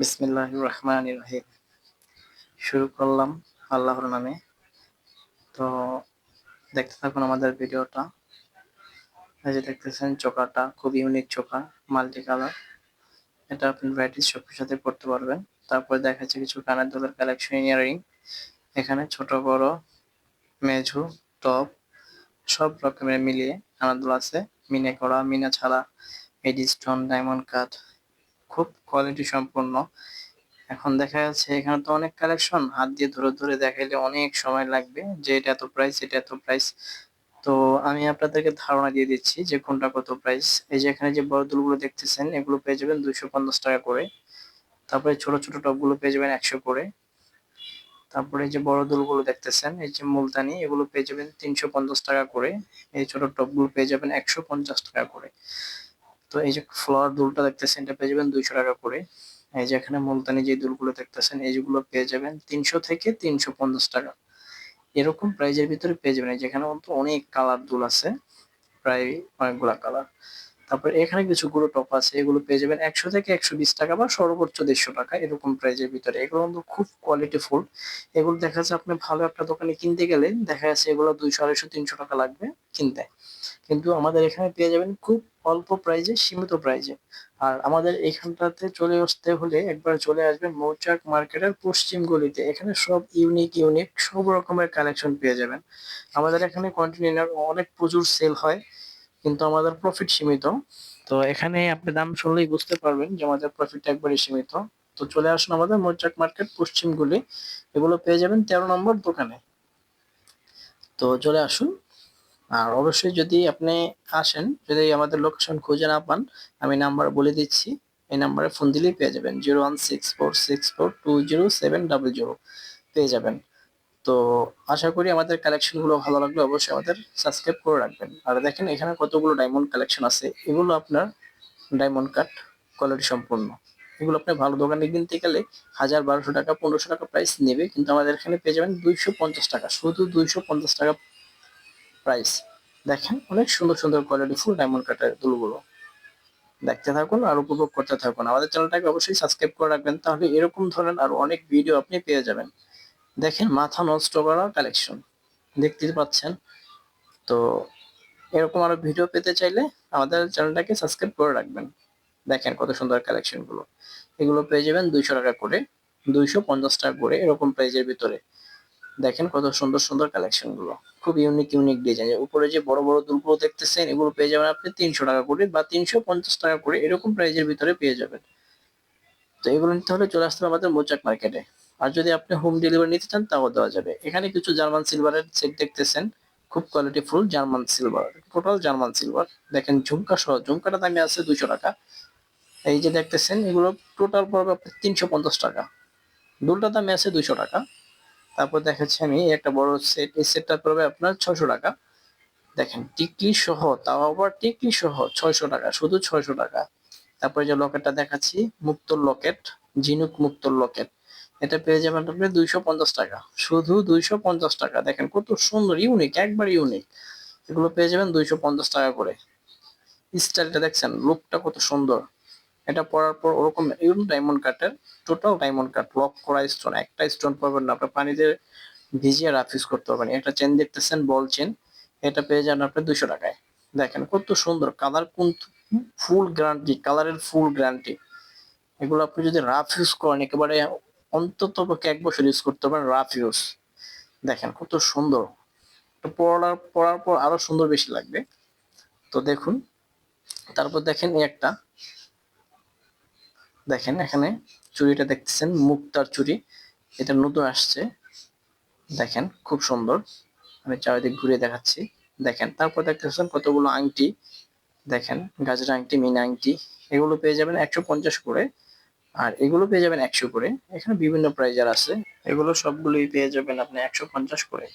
বিসমিল্লাহ রহমান রহিম শুরু করলাম আল্লাহর নামে। তো দেখতে থাকুন আমাদের ভিডিওটা। এই যে দেখতেছেন, চোকাটা খুব ইউনিক চোকা মাল্টি কালার এটা আপনি ভ্যারাইটিস শপের সাথে করতে পারবেন। তারপর দেখা যাচ্ছে কিছু কানের দুলের কালেকশন ইয়ারিং এখানে ছোট, বড়, মেঝু টপ সব রকমের মিলিয়ে কানাদুল আছে। মিনে করা, মিনা ছাড়া এডিস্টোন ডায়মন্ড কাট খুব কোয়ালিটি সম্পন্ন। এখন দেখা যাচ্ছে এখানে তো অনেক কালেকশন হাত দিয়ে ধরে ধরে দেখাইলে অনেক সময় লাগবে যে এটা এত প্রাইস এটা এত প্রাইস তো আমি আপনাদেরকে ধারণা দিয়ে দিচ্ছি যে কোনটা কত প্রাইস এই যে এখানে যে বড় দুলগুলো দেখতেছেন, এগুলো পেয়ে যাবেন দুইশো পঞ্চাশ টাকা করে। তারপরে ছোট ছোট টপগুলো পেয়ে যাবেন একশো করে। তারপরে যে বড় দুলগুলো দেখতেছেন, এই যে মুলতানি, এগুলো পেয়ে যাবেন তিনশো পঞ্চাশ টাকা করে। এই ছোট টপগুলো পেয়ে যাবেন একশো পঞ্চাশ টাকা করে। তো এই যে ফ্লাওয়ার দুলটা দেখতেছেন, এটা পেয়ে যাবেন দুইশো টাকা করে। এই যে এখানে মুলতানি যে দুলগুলো দেখতেছেন, এইগুলো পেয়ে যাবেন তিনশো থেকে তিনশো পঞ্চাশ টাকা। এরকম প্রাইজের ভিতরে পেয়ে যাবেন। যেখানে অনেক কালার দুল আছে, প্রায় অনেকগুলা কালার তারপর এখানে কিছু গুলো টপ আছে, এগুলো পেয়ে যাবেন একশো থেকে একশো বিশ টাকা বা সর্বোচ্চ দেড়শো টাকা, এরকম প্রাইজের ভিতরে। এগুলো কিন্তু খুব কোয়ালিটি ফুল এগুলো দেখা যাচ্ছে আপনি ভালো একটা দোকানে কিনতে গেলে দেখা যাচ্ছে এগুলো দুইশো, আড়াইশো, তিনশো টাকা লাগবে কিনতে। কিন্তু আমাদের এখানে পেয়ে যাবেন খুব অল্প প্রাইজে সীমিত প্রাইজে আর আমাদের এখানটাতে চলে আসতে হলে একবার চলে আসবেন মৌচাক মার্কেটের পশ্চিম গলিতে। এখানে সব ইউনিক ইউনিক সব রকমের কালেকশন পেয়ে যাবেন। আমাদের এখানে কন্টেনার অনেক প্রচুর সেল হয়, কিন্তু আমাদের প্রফিট সীমিত। তো এখানে আপনি দাম শুনলেই বুঝতে পারবেন যে আমাদের প্রফিট একবারই সীমিত। তো চলে আসুন আমাদের মৌচাক মার্কেট পশ্চিম গলি। এগুলো পেয়ে যাবেন তেরো নম্বর দোকানে। তো চলে আসুন। আর অবশ্যই যদি আপনি আসেন, যদি আমাদের লোকেশন খুঁজে না পান, আমি নাম্বার বলে দিচ্ছি। এই নাম্বারে ফোন দিলেই পেয়ে যাবেন। Zero one six four six four two zero seven double zero পেয়ে যাবেন। তো আশা করি আমাদের কালেকশনগুলো ভালো লাগলে। অবশ্যই আমাদের সাবস্ক্রাইব করে রাখবেন। আর দেখেন, এখানে কতগুলো ডায়মন্ড কালেকশন আছে। এগুলো আপনার ডায়মন্ড কাট কোয়ালিটি সম্পূর্ণ। এগুলো আপনি ভালো দোকানে কিনতে গেলে হাজার বারোশো টাকা, পনেরোশো টাকা প্রাইস নেবে। কিন্তু আমাদের এখানে পেয়ে যাবেন দুইশো পঞ্চাশ টাকা। শুধু দুইশো পঞ্চাশ টাকা প্রাইস দেখেন, অনেক সুন্দর সুন্দর কোয়ালিটি ফুল ডায়মন্ড কাটের দুলগুলো। দেখতে থাকুন আর উপভোগ করতে থাকুন। আমাদের চ্যানেলটাকে অবশ্যই সাবস্ক্রাইব করে রাখবেন, তাহলে এরকম ধরনের আর অনেক ভিডিও আপনি পেয়ে যাবেন। দেখেন, মাথা নষ্ট করা কালেকশন দেখতে পাচ্ছেন। তো এরকম আরও ভিডিও পেতে চাইলে আমাদের চ্যানেলটাকে সাবস্ক্রাইব করে রাখবেন। দেখেন কত সুন্দর কালেকশনগুলো। এগুলো পেয়ে যাবেন দুইশো টাকা করে, দুইশো পঞ্চাশ টাকা করে এরকম প্রাইজের ভিতরে। দেখেন কত সুন্দর সুন্দর কালেকশনগুলো। খুব ইউনিক ইউনিক ডিজাইন উপরে যে বড় বড় দুলগুলো দেখতেছেন, এগুলো পেয়ে যাবেন আপনি তিনশো টাকা করে বা তিনশো পঞ্চাশ টাকা করে এরকম প্রাইজের ভিতরে পেয়ে যাবেন। তো এগুলো নিতে হলে চলে আসতে আমাদের মোচাক মার্কেটে আর যদি আপনি হোম ডেলিভারি নিতে চান, তাও দেওয়া যাবে। এখানে কিছু জার্মান সিলভারের সেট দেখতেছেন। খুব quality full German silver total German silver দেখেন ঝুমকা সহ, ঝুমকাটা দামে আছে দুশো টাকা। এই যে দেখতেছেন, এগুলো টোটাল পড়বে আপনার তিনশো পঞ্চাশ টাকা। দুলটা দামে আছে দুইশো টাকা। তারপর দেখাচ্ছি আমি, একটা বড় সেট এই সেটটা পড়বে আপনার ছয়শো টাকা। দেখেন, টিকলি সহ, তাও আবার টিকলি সহ ছয়শো টাকা, শুধু ছয়শো টাকা। তারপরে যে লকেটটা দেখাচ্ছি মুক্তর লকেট ঝিনুক মুক্তর লকেট এটা পেয়ে যাবেন আপনি দুইশো পঞ্চাশ টাকা, শুধু দুইশো পঞ্চাশ টাকা। দেখেন, কত সুন্দর ইউনিক একবার ইউনিক এগুলো পেয়ে যাবেন দুইশো পঞ্চাশ টাকা করে। স্টাইলটা দেখছেন লুকটা কত সুন্দর। এটা পরার পর ওরকম ইউন ডায়মন্ড কাটের টোটাল ডায়মন্ড কাট লক করা স্টোন একটা স্টোন পাবেন না। আপনার পানিতে ভিজিয়ে রাফ ইউজ করতে পারবেন। একটা চেন দেখতেছেন বল চেন এটা পেয়ে যান আপনি দুশো টাকায়। দেখেন কত সুন্দর কালার কোন ফুল গ্যারান্টি কালারের ফুল গ্যারান্টি এগুলো আপনি যদি রাফ ইউজ করেন, একেবারে অন্তত এক বছর ইউজ করতে পারেন রাফ ইউজ দেখেন কত সুন্দর। পড়ার পড়ার পর আরও সুন্দর বেশি লাগবে। তো দেখুন, তারপর দেখেন এই একটা। দেখেন, এখানে চুড়িটা দেখতেছেন, মুক্তার চুড়ি। এটা নতুন আসছে। দেখেন, খুব সুন্দর। আমি চারিদিক ঘুরে দেখাচ্ছি। দেখেন, তারপর দেখতেছেন কতগুলো আংটি। দেখেন গাজরা আংটি, মিনা আংটি, এগুলো পেয়ে যাবেন একশো পঞ্চাশ করে। আর এগুলো পেয়ে যাবেন একশো করে। এখানে বিভিন্ন প্রাইজার আছে। এগুলো সবগুলোই পেয়ে যাবেন আপনি একশো পঞ্চাশ করে।